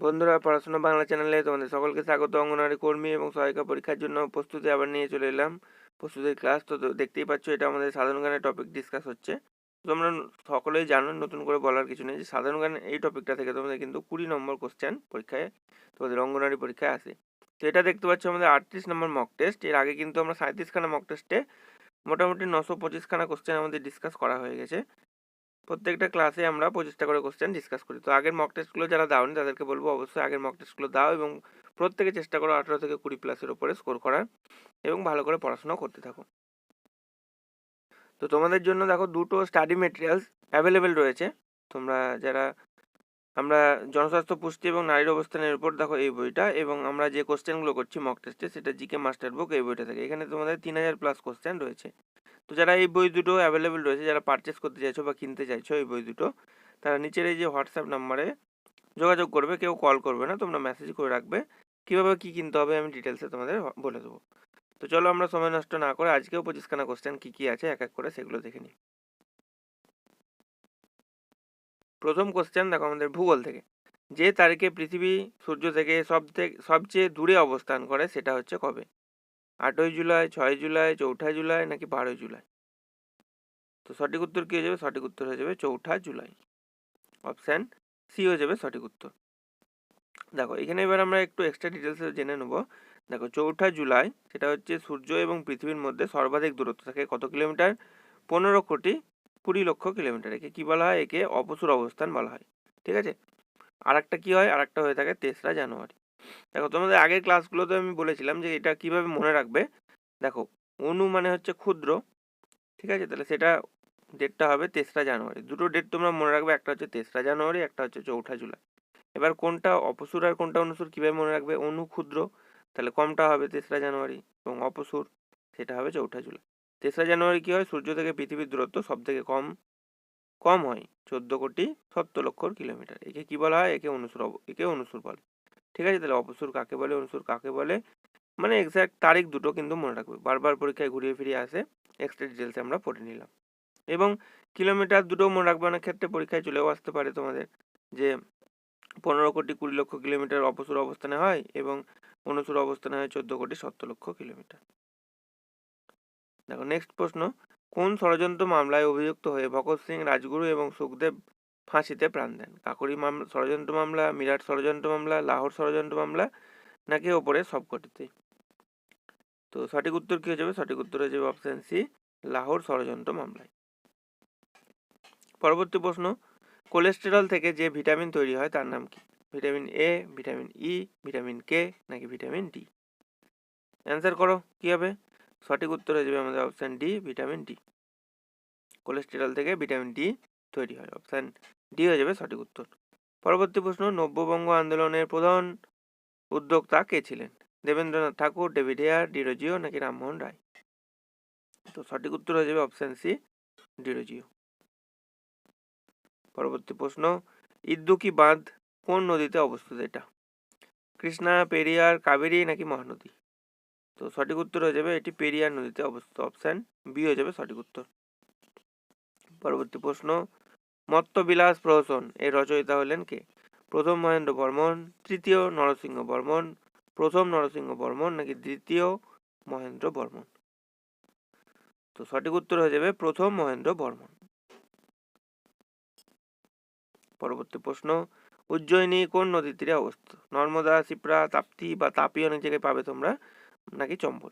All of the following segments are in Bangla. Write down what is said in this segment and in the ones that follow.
বন্ধুরা, পড়াশোনা বাংলা চ্যানেলে তোমাদের সকলকে স্বাগত। অঙ্গনওয়াড়ি কর্মী এবং সহায়িকা পরীক্ষার জন্য প্রস্তুতি আবার নিয়ে চলে এলাম। প্রস্তুতির ক্লাস তো দেখতেই পাচ্ছ, এটা আমাদের সাধারণ গানের টপিক ডিসকাস হচ্ছে। তোমরা সকলেই জানো, নতুন করে বলার কিছু নেই যে সাধারণ জ্ঞান এই টপিকটা থেকে তোমাদের কিন্তু কুড়ি নম্বর কোশ্চেন পরীক্ষায় তোমাদের অঙ্গনওয়াড়ি পরীক্ষায় আসে। তো এটা দেখতে পাচ্ছ আমাদের আটত্রিশ নম্বর মক টেস্ট এর আগে কিন্তু আমরা সাঁত্রিশখানা মক টেস্টে মোটামুটি নশো পঁচিশখানা কোশ্চেন আমাদের ডিসকাস করা হয়ে গেছে। প্রত্যেকটা ক্লাসে আমরা পঁচিশটা করে কোশ্চেন ডিসকাস করি। তো আগের মক টেস্টগুলো যারা দাওনি, তাদেরকে বলব অবশ্যই আগের মক টেস্টগুলো দাও এবং প্রত্যেকে চেষ্টা করো আঠারো থেকে কুড়ি প্লাসের ওপরে স্কোর করার এবং ভালো করে পড়াশোনা করতে থাকো। তো তোমাদের জন্য দেখো দুটো স্টাডি মেটেরিয়ালস অ্যাভেলেবেল রয়েছে। তোমরা যারা আমরা জনস্বাস্থ্য, পুষ্টি এবং নারীর অবস্থানের উপর দেখো এই বইটা এবং আমরা যে কোশ্চেনগুলো করছি মক টেস্টে সেটা জিকে মাস্টার বুক এই বইটা থেকে। এখানে তোমাদের তিন হাজার প্লাস কোশ্চেন রয়েছে। তো যারা এই বই দুটো অ্যাভেলেবেল রয়েছে, যারা পারচেস করতে চাইছো বা কিনতে চাইছো এই বই দুটো, তারা নিচের এই যে হোয়াটসঅ্যাপ নাম্বারে যোগাযোগ করবে, কেউ কল করবে না, তোমরা মেসেজ করে রাখবে। কীভাবে কী কিনতে হবে আমি ডিটেলসে তোমাদের বলে দেবো। তো চলো আমরা সময় নষ্ট না করে আজকেও পঁচিশখানা কোশ্চেন কী কী আছে, এক এক করে সেগুলো দেখে নিই। প্রথম কোশ্চেন দেখো আমাদের ভূগোল থেকে। যে তারিখে পৃথিবী সূর্য থেকে সব থেকে, সবচেয়ে দূরে অবস্থান করে সেটা হচ্ছে কবে? আটই জুলাই, ছয় জুলাই, চৌঠা জুলাই নাকি বারোই জুলাই? তো সঠিক উত্তর কী হয়ে যাবে? সঠিক উত্তর হয়ে যাবে চৌঠা জুলাই। অপশান সি হয়ে যাবে সঠিক উত্তর। দেখো, এখানে এবার আমরা একটু এক্সট্রা ডিটেলসে জেনে নেব। দেখো, চৌঠা জুলাই সেটা হচ্ছে সূর্য এবং পৃথিবীর মধ্যে সর্বাধিক দূরত্ব থাকে কত কিলোমিটার? পনেরো কোটি কুড়ি লক্ষ কিলোমিটার। একে কী বলা হয়? একে অপসুর অবস্থান বলা হয়। ঠিক আছে? আর একটা কী হয়? আর একটা হয়ে থাকে তেসরা জানুয়ারি। দেখো, তোমাদের আগের ক্লাসগুলোতে আমি বলেছিলাম যে এটা কীভাবে মনে রাখবে? দেখো, অনু মানে হচ্ছে ক্ষুদ্র। ঠিক আছে? তাহলে সেটা ডেটটা হবে তেসরা জানুয়ারি। দুটো ডেট তোমরা মনে রাখবে, একটা হচ্ছে তেসরা জানুয়ারি, একটা হচ্ছে চৌঠা জুলাই। এবার কোনটা অপসুর আর কোনটা অনুসুর কীভাবে মনে রাখবে? অনু ক্ষুদ্র। তাহলে কমটা হবে তেসরা জানুয়ারি এবং অপসুর, সেটা হবে চৌঠা জুলাই। তেসরা জানুয়ারি কী হয়? সূর্য থেকে পৃথিবীর দূরত্ব সব থেকে কম কম হয়। চোদ্দ কোটি সত্তর লক্ষ কিলোমিটার। একে কী বলা হয়? একে অনুসুর একে অনুসুর বলে। ঠিক আছে? তাহলে অপসুর কাকে বলে? অনুসুর কাকে বলে? মানে এক্স্যাক্ট তারিখ দুটো কিন্তু মনে রাখবে। বারবার পরীক্ষায় ঘুরিয়ে ফিরিয়ে আসে। এক্সট্রা ডিটেলসে আমরা পড়ে নিলাম। এবং কিলোমিটার দুটো মনে রাখবে অনেক ক্ষেত্রে পরীক্ষায় চলেও আসতে পারে তোমাদের। যে পনেরো কোটি কুড়ি লক্ষ কিলোমিটার অপসুর অবস্থানে হয় এবং অনুসুর অবস্থানে হয় চোদ্দ কোটি সত্তর লক্ষ কিলোমিটার। দেখো নেক্সট প্রশ্ন, কোন ষড়যন্ত্র মামলায় অভিযুক্ত হয়ে ভগৎ সিং, রাজগুরু এবং সুখদেব ফাঁসিতে প্রাণ দেন? কাকুরি মামলা ষড়যন্ত্র মামলা, মিরাট ষড়যন্ত্র মামলা, লাহোর ষড়যন্ত্র মামলা, নাকি ওপরে সবকটিতে তো সঠিক উত্তর কি হয়ে যাবে? সঠিক উত্তর হয়ে যাবে অপশন সি লাহোর ষড়যন্ত্র মামলায়। পরবর্তী প্রশ্ন কোলেস্টেরল থেকে যে ভিটামিন তৈরি হয়, তার নাম কি? Vitamin A vitamin E vitamin K নাকি ভিটামিন ডি অ্যান্সার করো, কী হবে? সঠিক উত্তর হয়ে যাবে আমাদের option D vitamin D cholesterol থেকে ভিটামিন ডি তৈরি হয়। অপশান ডি হয়ে যাবে সঠিক উত্তর। পরবর্তী প্রশ্ন, নব্যবঙ্গ আন্দোলনের প্রধান উদ্যোক্তা কে ছিলেন? দেবেন্দ্রনাথ ঠাকুর, ডেভিড হেয়ার ডিরোজিও নাকি রামমোহন রায়? তো সঠিক উত্তর হয়ে যাবে অপশান সি ডিরোজিও পরবর্তী প্রশ্ন ইদ্দুকি বাঁধ কোন নদীতে অবস্থিত এটা? কৃষ্ণা, পেরিয়ার, কাবেরী নাকি মহানদী? তো সঠিক উত্তর হয়ে যাবে এটি পেরিয়ার নদীতে অবস্থিত। অপশান বি হয়ে যাবে সঠিক উত্তর। পরবর্তী প্রশ্ন, মত্তবিলাস প্রহসন এর রচয়িতা হলেন কে? প্রথম মহেন্দ্র বর্মন, তৃতীয় নরসিংহ বর্মন, প্রথম নরসিংহ বর্মন নাকি দ্বিতীয় মহেন্দ্র বর্মন? তো সঠিক উত্তর হয়ে যাবে প্রথম মহেন্দ্র বর্মন। পরবর্তী প্রশ্ন, উজ্জয়িনী কোন নদীর তীরে অবস্থিত? নর্মদা সিপ্রা তাপ্তি বা তাপি অনেক জায়গায় পাবে তোমরা। নাকি চম্বল?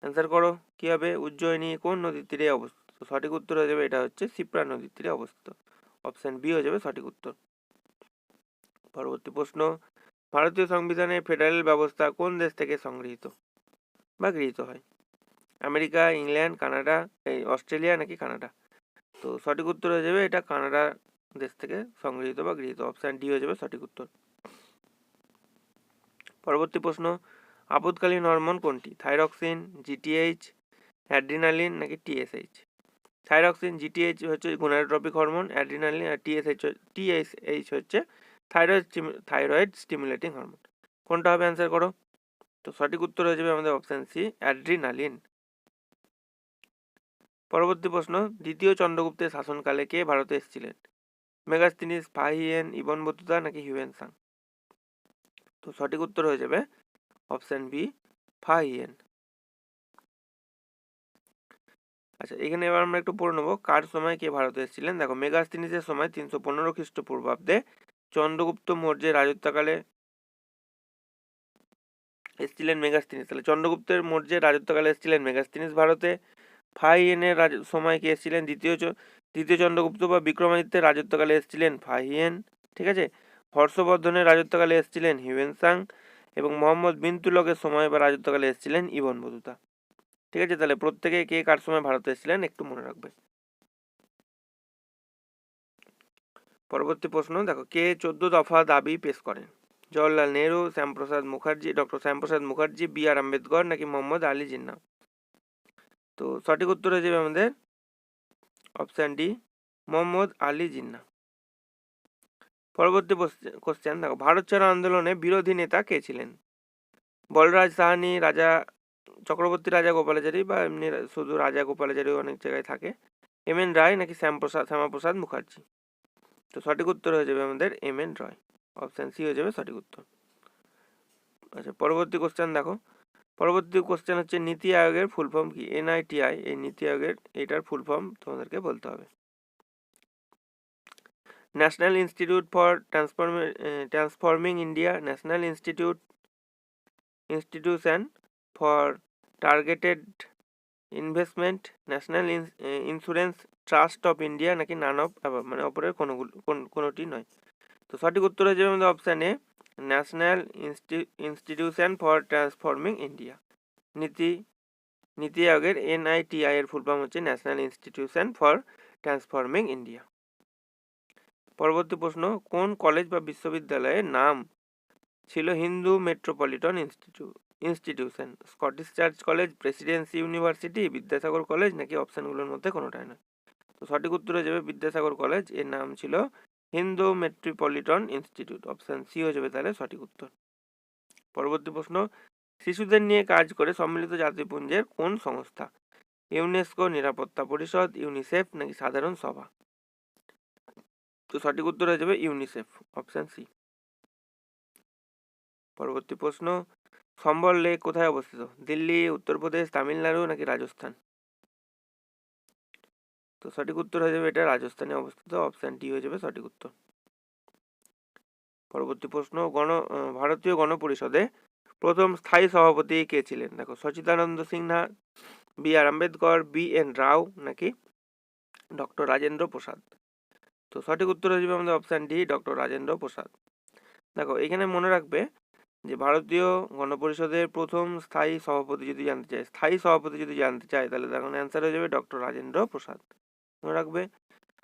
অ্যান্সার করো, কি হবে? উজ্জয়িনী কোন নদীর তীরে অবস্থিত? সঠিক উত্তর হয়ে যাবে, এটা হচ্ছে সিপ্রা নদীর তীরে অবস্থিত। অপশন বি হয়ে যাবে সঠিক উত্তর। পরবর্তী প্রশ্ন, ভারতীয় সংবিধানে ফেডারেল ব্যবস্থা কোন দেশ থেকে সংগৃহীত? বা গৃহীত হয়? আমেরিকা, ইংল্যান্ড, কানাডা, এই অস্ট্রেলিয়া নাকি কানাডা? তো সঠিক উত্তর হয়ে যাবে, এটা কানাডা দেশ থেকে সংগৃহীত বা গৃহীত। অপশান ডি হয়ে যাবে সঠিক উত্তর। পরবর্তী প্রশ্ন আপদকালীন হরমোন কোনটি? থাইরক্সিন জিটিএইচ অ্যাড্রিনালিন নাকি টিএসএইচ থাইরক্সিন জিটিএইচ হচ্ছে গুনারোট্রপিক হরমোন, অ্যাড্রিনালিন আর টিএসএইচ টিএসএইচ হচ্ছে থাইরয়েড থাইরয়েড স্টিমুলেটিং হরমোন। কোনটা হবে অ্যান্সার করো? তো সঠিক উত্তর হয়ে যাবে আমাদের অপশান সি অ্যাড্রিনালিন। পরবর্তী প্রশ্ন, দ্বিতীয় চন্দ্রগুপ্তের শাসনকালে কে ভারতে এসেছিলেন? মেগাস্তিনিস, ফাহিয়েন, ইবন বতুতা নাকি হিউয়েন সাং? তো সঠিক উত্তর হয়ে যাবে অপশান বি ফাহিয়েন আচ্ছা এখানে এবার আমরা একটু পড়ে নেব, কার সময় কে ভারতে এসেছিলেন? দেখো মেগাস্তিনিসের সময় তিনশো পনেরো খ্রিস্টপূর্বাব্দে চন্দ্রগুপ্ত মৌর্যের রাজত্বকালে এসেছিলেন মেগাস্তিনিস তাহলে চন্দ্রগুপ্তের মৌর্যের রাজত্বকালে এসেছিলেন মেগাস্তিনিস ভারতে। ফাহিয়েনের রাজ, সময় কে এসেছিলেন? দ্বিতীয় দ্বিতীয় চন্দ্রগুপ্ত বা বিক্রমাদিত্যের রাজত্বকালে এসেছিলেন ফাহিয়েন ঠিক আছে? হর্ষবর্ধনের রাজত্বকালে এসেছিলেন হিউয়েনসাং। এবং মোহাম্মদ বিন তুলকের সময় বা রাজত্বকালে এসেছিলেন ইবন বতুতা। ঠিক আছে, তাহলে প্রত্যেকে কে কার সময় ভারতে এসেছিলেন একটু মনে রাখবে। পরবর্তী প্রশ্ন, দেখো, কে চোদ্দ দফা দাবি পেশ করেন? Jawaharlal Nehru, Shyamaprasad Mukherjee, doctor Shyamaprasad Mukherjee, B R Ambedkar নাকি মোহাম্মদ আলী জিন্না তো সঠিক উত্তর হয়ে যাবে আমাদের অপশান ডি মোহাম্মদ আলী জিন্না পরবর্তী কোশ্চেন দেখো, ভারত ছাড়ো আন্দোলনে বিরোধী নেতা কে ছিলেন? বলরাজ সাহানি, রাজা চক্রবর্তী, রাজা গোপালাচারী বা এমনি শুধু রাজা গোপালাচারী অনেক জায়গায় থাকে। এম এন রায় নাকি শ্যামপ্রসাদ শ্যামাপ্রসাদ মুখার্জি? তো সঠিক উত্তর হয়ে যাবে আমাদের M N Roy. Option C হয়ে যাবে সঠিক উত্তর। আচ্ছা পরবর্তী কোশ্চেন দেখো। পরবর্তী কোশ্চেন হচ্ছে, নীতি আয়োগের ফুল ফর্ম কি? এনআইটিআই এই নীতি আয়োগের, এটার ফুল ফর্ম তোমাদেরকে বলতে হবে। National institute for transform transforming India national institute, institution for targeted investment, national insurance trust of India নাকি নান অফ মানে অপরের কোনোগুলো, কোন, কোনোটি নয়। তো সঠিক উত্তর হয়ে যাবে আমাদের option A, national institution for transforming India. NITI NITI আয়োগের NITI এর ফুল ফর্ম হচ্ছে national institution for transforming India. পরবর্তী প্রশ্ন, কোন কলেজ বা বিশ্ববিদ্যালয়ের নাম ছিল Hindu metropolitan institute institution Scottish church college presidency university Vidyasagar college নাকি অপশানগুলোর মধ্যে কোনোটাই নয়? তো সঠিক উত্তর হয়ে যাবে বিদ্যাসাগর কলেজের নাম ছিল Hindu metropolitan institute option C হয়ে যাবে তাহলে সঠিক উত্তর। পরবর্তী প্রশ্ন, শিশুদের নিয়ে কাজ করে সম্মিলিত জাতিপুঞ্জের কোন সংস্থা? ইউনেস্কো নিরাপত্তা পরিষদ ইউনিসেফ নাকি সাধারণ সভা? তো সঠিক উত্তর হয়ে যাবে ইউনিসেফ অপশান সি পরবর্তী প্রশ্ন, সম্বল লেক কোথায় অবস্থিত? দিল্লি, উত্তরপ্রদেশ, তামিলনাড়ু নাকি রাজস্থান? তো সঠিক উত্তর হয়ে যাবে এটা রাজস্থানে অবস্থিত অপশান ডি হয়ে যাবে সঠিক উত্তর। পরবর্তী প্রশ্ন, গণ ভারতীয় গণপরিষদে প্রথম স্থায়ী সভাপতি কে ছিলেন? দেখো, Sachchidananda Sinha, B R Ambedkar, B N Rau নাকি ডক্টর রাজেন্দ্র প্রসাদ? তো সঠিক উত্তর হয়ে যাবে আমাদের option D doctor Rajendra Prasad. দেখো, এখানে মনে রাখবে যে ভারতীয় গণপরিষদের প্রথম স্থায়ী সভাপতি যদি জানতে চায়, স্থায়ী সভাপতি যদি জানতে চায়, তাহলে তখন অ্যান্সার হয়ে যাবে ডক্টর রাজেন্দ্র প্রসাদ। মনে রাখবে?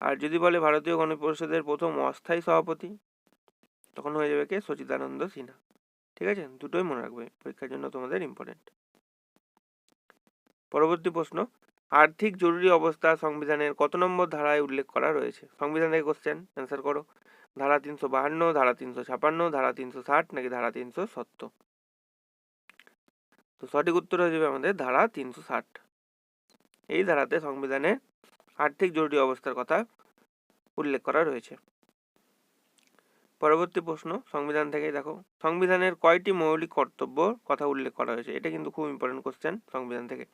আর যদি বলে ভারতীয় গণপরিষদের প্রথম অস্থায়ী সভাপতি, তখন হয়ে যাবে কে? সচিদানন্দ সিনহা। ঠিক আছে? দুটোই মনে রাখবে। পরীক্ষার জন্য তোমাদের ইম্পর্টেন্ট পরবর্তী প্রশ্ন। আর্থিক জরুরি অবস্থা সংবিধানের কত নম্বর ধারায় উল্লেখ করা রয়েছে? সংবিধান থেকে কোশ্চেন অ্যান্সার করো। ধারা তিনশো বাহান্ন, ধারা তিনশো ছাপান্ন, ধারা তিনশো ষাট নাকি ধারা তিনশো সত্তর? তো সঠিক উত্তর হয়ে যাবে আমাদের ধারা তিনশো ষাট। এই ধারাতে সংবিধানে আর্থিক জরুরি অবস্থার কথা উল্লেখ করা রয়েছে। পরবর্তী প্রশ্ন, সংবিধান থেকে দেখো। সংবিধানের কয়টি মৌলিক কর্তব্য কথা উল্লেখ করা হয়েছে? এটা কিন্তু খুব ইম্পর্টেন্ট কোশ্চেন সংবিধান থেকে।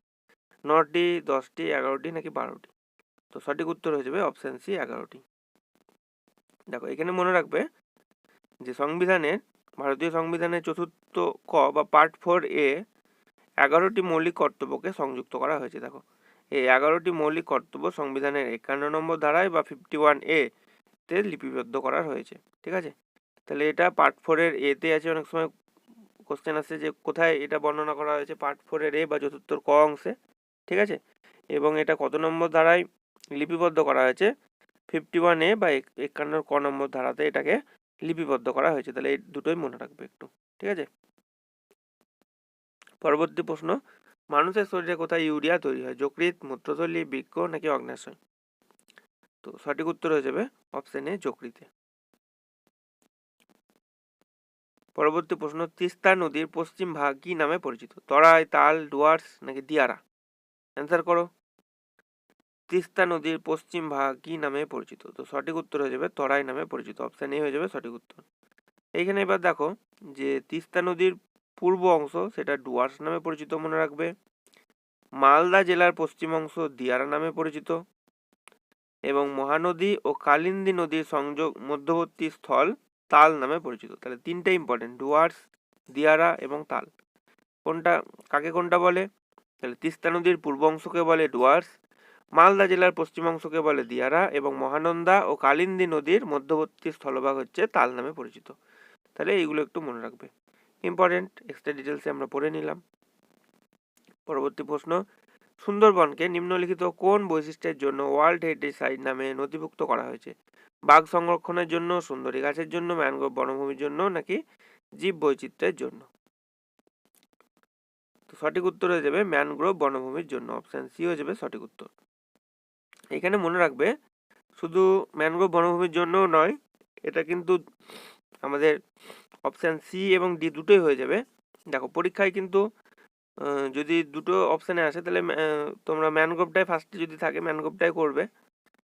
নটি, দশটি, এগারোটি নাকি বারোটি? তো সঠিক উত্তর হয়ে যাবে অপশান সি এগারোটি। দেখো, এখানে মনে রাখবে যে সংবিধানের, ভারতীয় সংবিধানের চতুর্থ ক বা পার্ট ফোর এ এগারোটি মৌলিক কর্তব্যকে সংযুক্ত করা হয়েছে। দেখো এই এগারোটি মৌলিক কর্তব্য সংবিধানের একান্ন নম্বর ধারায় বা ফিফটি ওয়ান এ তে লিপিবদ্ধ করা হয়েছে। ঠিক আছে? তাহলে এটা পার্ট ফোরের এতে আছে, অনেক সময় কোশ্চেন আসছে যে কোথায় এটা বর্ণনা করা হয়েছে পার্ট ফোরের এ বা চতুর্থর ক অংশে। ঠিক আছে? এবং এটা কত নম্বর ধারায় লিপিবদ্ধ করা হয়েছে? ফিফটি ওয়ান এ বা এক- একান্নর ক নম্বর ধারাতে এটাকে লিপিবদ্ধ করা হয়েছে। তাহলে এই দুটোই মনে রাখবে একটু, ঠিক আছে? পরবর্তী প্রশ্ন, মানুষের শরীরে কোথায় ইউরিয়া তৈরি হয়? যকৃৎ মূত্রথলি বৃক্ক নাকি অগ্নাশয় তো সঠিক উত্তর হয়ে যাবে অপশন এ যকৃতে। পরবর্তী প্রশ্ন, তিস্তা নদীর পশ্চিম ভাগ কি নামে পরিচিত? তরাই, তাল, ডুয়ার্স নাকি দিয়ারা? অ্যান্সার করো। তিস্তা নদীর পশ্চিম ভাগ কি নামে পরিচিত? তো সঠিক উত্তর হয়ে যাবে তরাই নামে পরিচিত। অপশন এ হয়ে যাবে সঠিক উত্তর। এইখানে এবার দেখো যে তিস্তা নদীর পূর্ব অংশ সেটা ডুয়ার্স নামে পরিচিত মনে রাখবে। মালদা জেলার পশ্চিম অংশ দিয়ারা নামে পরিচিত। এবং মহানদী ও কালিন্দী নদীর সংযোগ মধ্যবর্তী স্থল তাল নামে পরিচিত। তাহলে তিনটে ইম্পর্টেন্ট ডুয়ার্স, দিয়ারা এবং তাল। কোনটা, কাকে কোনটা বলে? তাহলে তিস্তা নদীর পূর্ব অংশকে বলে ডুয়ার্স, মালদা জেলার পশ্চিম অংশকে বলে দিয়ারা এবং মহানন্দা ও কালিন্দী নদীর মধ্যবর্তী স্থলভাগ হচ্ছে তাল নামে পরিচিত। তাহলে এইগুলো একটু মনে রাখবে। ইম্পর্টেন্ট এক্সট্রা ডিটেলসে আমরা পড়ে নিলাম। পরবর্তী প্রশ্ন, সুন্দরবনকে নিম্নলিখিত কোন বৈশিষ্ট্যের জন্য ওয়ার্ল্ড হেরিটেজ সাইট নামে নথিভুক্ত করা হয়েছে? বাঘ সংরক্ষণের জন্য, সুন্দরী গাছের জন্য, ম্যানগ্রোভ বনভূমির জন্য নাকি জীব বৈচিত্র্যের জন্য? সঠিক উত্তর হয়ে যাবে ম্যানগ্রোভ বনভূমির জন্য। অপশান সি হয়ে যাবে সঠিক উত্তর। এখানে মনে রাখবে, শুধু ম্যানগ্রোভ বনভূমির জন্য নয়, এটা কিন্তু আমাদের অপশান সি এবং ডি দুটোই হয়ে যাবে। দেখো, পরীক্ষায় কিন্তু যদি দুটো অপশানে আসে, তাহলে তোমরা ম্যানগ্রোভটাই ফার্স্টে যদি থাকে, ম্যানগ্রোভটাই করবে।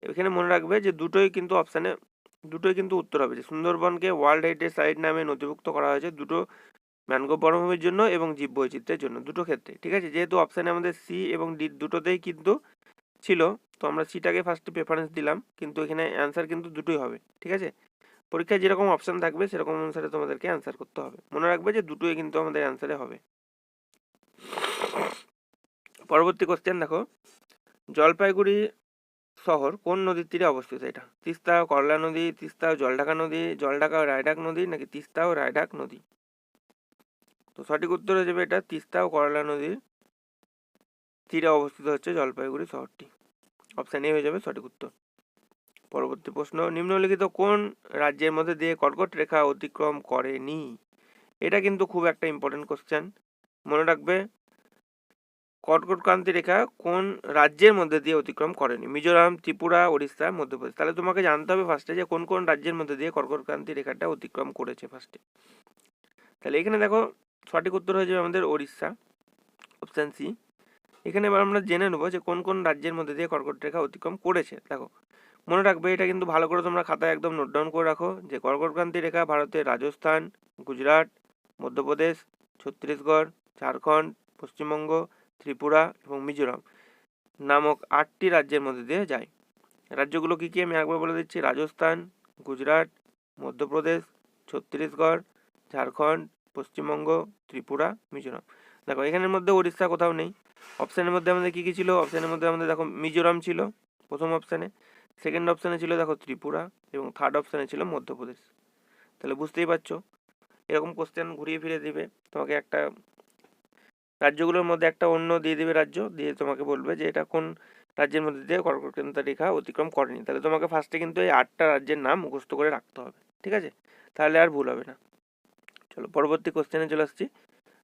এখানে মনে রাখবে যে দুটোই কিন্তু অপশানে দুটোই কিন্তু উত্তর হবে। যে সুন্দরবনকে ওয়ার্ল্ড হেরিটেজ সাইট নামে নথিভুক্ত করা হয়েছে, দুটো ম্যানগ্রোভ বনভূমির জন্য এবং জীব বৈচিত্র্যের জন্য, দুটো ক্ষেত্রে, ঠিক আছে? যেহেতু অপশানে আমাদের সি এবং ডি দুটোতেই কিন্তু ছিল, তো আমরা সিটাকে ফার্স্টে প্রেফারেন্স দিলাম, কিন্তু এখানে অ্যান্সার কিন্তু দুটোই হবে, ঠিক আছে? পরীক্ষায় যেরকম অপশান থাকবে, সেরকম অনুসারে তোমাদেরকে অ্যান্সার করতে হবে। মনে রাখবে যে দুটোই কিন্তু আমাদের অ্যান্সারে হবে। পরবর্তী কোশ্চেন দেখো। জলপাইগুড়ি শহর কোন নদীর তীরে অবস্থিত এটা? তিস্তা, করলা নদী, তিস্তা, জলঢাকা নদী, জলঢাকা রায়ডাক নদী, নাকি তিস্তা ও রায়ডাক নদী? তো সঠিক উত্তর হয়ে যাবে এটা তিস্তা ও করলা নদীর তীরে অবস্থিত হচ্ছে জলপাইগুড়ি শহরটি। অপশান এ হয়ে যাবে সঠিক উত্তর। পরবর্তী প্রশ্ন, নিম্নলিখিত কোন রাজ্যের মধ্যে দিয়ে কর্কট রেখা অতিক্রম করেনি? এটা কিন্তু খুব একটা ইম্পর্টেন্ট কোশ্চেন মনে রাখবে, কর্কটক্রান্তি রেখা কোন রাজ্যের মধ্যে দিয়ে অতিক্রম করেনি? মিজোরাম, ত্রিপুরা, ওড়িশা, মধ্যপ্রদেশ। তাহলে তোমাকে জানতে হবে ফার্স্টে যে কোন কোন রাজ্যের মধ্যে দিয়ে কর্কটক্রান্তি রেখাটা অতিক্রম করেছে ফার্স্টে তাহলে এখানে দেখো সঠিক উত্তর হয়ে যাবে আমাদের ওড়িশা অপশান সি এখানে এবার আমরা জেনে নেব যে কোন কোন রাজ্যের মধ্যে দিয়ে কর্কট রেখা অতিক্রম করেছে। দেখো, মনে রাখবে এটা কিন্তু ভালো করে তোমরা খাতায় একদম নোট ডাউন করে রাখো যে কর্কটক্রান্তি রেখা ভারতের রাজস্থান, গুজরাট, মধ্যপ্রদেশ, ছত্তিশগড়, ঝাড়খণ্ড, পশ্চিমবঙ্গ, ত্রিপুরা এবং মিজোরাম নামক আটটি রাজ্যের মধ্যে দিয়ে যায়। রাজ্যগুলো কী কী আমি একবার বলে দিচ্ছি? রাজস্থান, গুজরাট, মধ্যপ্রদেশ, ছত্তিশগড়, ঝাড়খণ্ড পশ্চিমবঙ্গ, ত্রিপুরা, মিজোরাম। দেখো, এখানের মধ্যে উড়িষ্যা কোথাও নেই। অপশানের মধ্যে আমাদের কী কী ছিল? অপশানের মধ্যে আমাদের দেখো, মিজোরাম ছিল প্রথম অপশানে সেকেন্ড অপশানে ছিল দেখো, ত্রিপুরা এবং থার্ড অপশানে ছিল মধ্যপ্রদেশ। তাহলে বুঝতেই পারছ? এরকম কোশ্চেন ঘুরিয়ে ফিরে দিবে। তোমাকে একটা রাজ্যগুলোর মধ্যে একটা অন্য দিয়ে দেবে রাজ্য, দিয়ে তোমাকে বলবে যে এটা কোন রাজ্যের মধ্যে দিয়ে কর্কটকেন্দ্র রেখা অতিক্রম করেনি। তাহলে তোমাকে ফার্স্টে কিন্তু এই আটটা রাজ্যের নাম মুখস্থ করে রাখতে হবে। ঠিক আছে? তাহলে আর ভুল হবে না। চলো, পরবর্তী কোশ্চেনে চলে আসছি।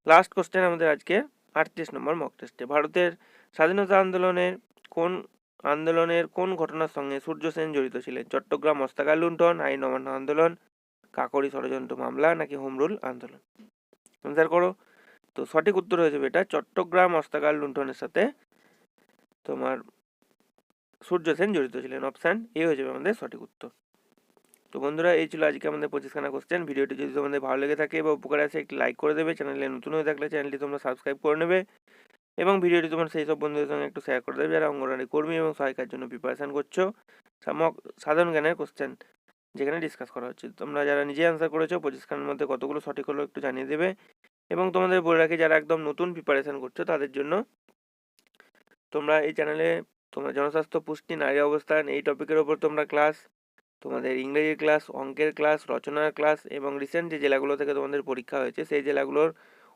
লাস্ট কোশ্চেন আমাদের আজকে আটত্রিশ নম্বর মক টেস্টে ভারতের স্বাধীনতা আন্দোলনের কোন আন্দোলনের কোন ঘটনার সঙ্গে সূর্য সেন জড়িত ছিলেন? চট্টগ্রাম হস্তাগার লুণ্ঠন, আইন অমান্য আন্দোলন কাকরি ষড়যন্ত্র মামলা নাকি হোম রুল আন্দোলন? অ্যান্সার করো। তো সঠিক উত্তর হয়ে যাবে এটা চট্টগ্রাম হস্তাগার লুণ্ঠনের সাথে তোমার সূর্য সেন জড়িত ছিলেন। অপশান এ হয়ে যাবে আমাদের সঠিক উত্তর। তো বন্ধুরা, এই ছিল আজকে আমাদের পঁচিশখানা কোশ্চেন ভিডিওটি যদি তোমাদের ভালো লেগে থাকে বা উপকার আছে একটি লাইক করে দেবে। চ্যানেলে নতুন হয়ে থাকলে চ্যানেলটি তোমরা সাবস্ক্রাইব করে নেবে। এবং ভিডিওটি তোমার সেই সব বন্ধুদের সঙ্গে একটু শেয়ার করে দেবে। যারা অঙ্গনওয়াড়ি কর্মী এবং সহায়িকার জন্য প্রিপারেশান করছ সাধারণ জ্ঞানের কোশ্চেন যেখানে ডিসকাস করা হচ্ছে। তোমরা যারা নিজে অ্যান্সার করেছ, পঁচিশখানের মধ্যে কতগুলো সঠিক হলো একটু জানিয়ে দেবে। এবং তোমাদের বলে রাখি, যারা একদম নতুন প্রিপারেশান করছ, তাদের জন্য তোমরা এই চ্যানেলে তোমরা জনস্বাস্থ্য পুষ্টি, নারী অবস্থান, এই টপিকের ওপর তোমরা ক্লাস তোমাদের ইংরেজির ক্লাস, অঙ্কের ক্লাস, রচনার ক্লাস এবং রিসেন্ট যে জেলাগুলো থেকে তোমাদের পরীক্ষা হয়েছে, সেই জেলাগুলোর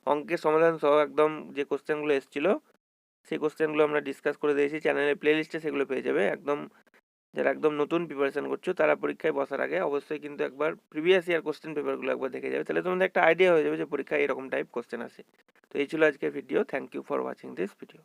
অঙ্কের সমাধান সহ একদম যে কোশ্চেনগুলো এসেছিল, সেই কোশ্চেনগুলো আমরা ডিসকাস করে দিয়েছি। চ্যানেলের প্লেলিস্টে সেগুলো পেয়ে যাবে। একদম যারা একদম নতুন প্রিপারেশন করছ, তারা পরীক্ষায় বসার আগে অবশ্যই কিন্তু একবার প্রিভিয়াস ইয়ার কোশ্চেন পেপারগুলো একবার দেখে যাবে। তাহলে তোমাদের একটা আইডিয়া হয়ে যাবে যে পরীক্ষায় এরকম টাইপ কোশ্চেন আসে। তো এই ছিল আজকের video thank you for watching this video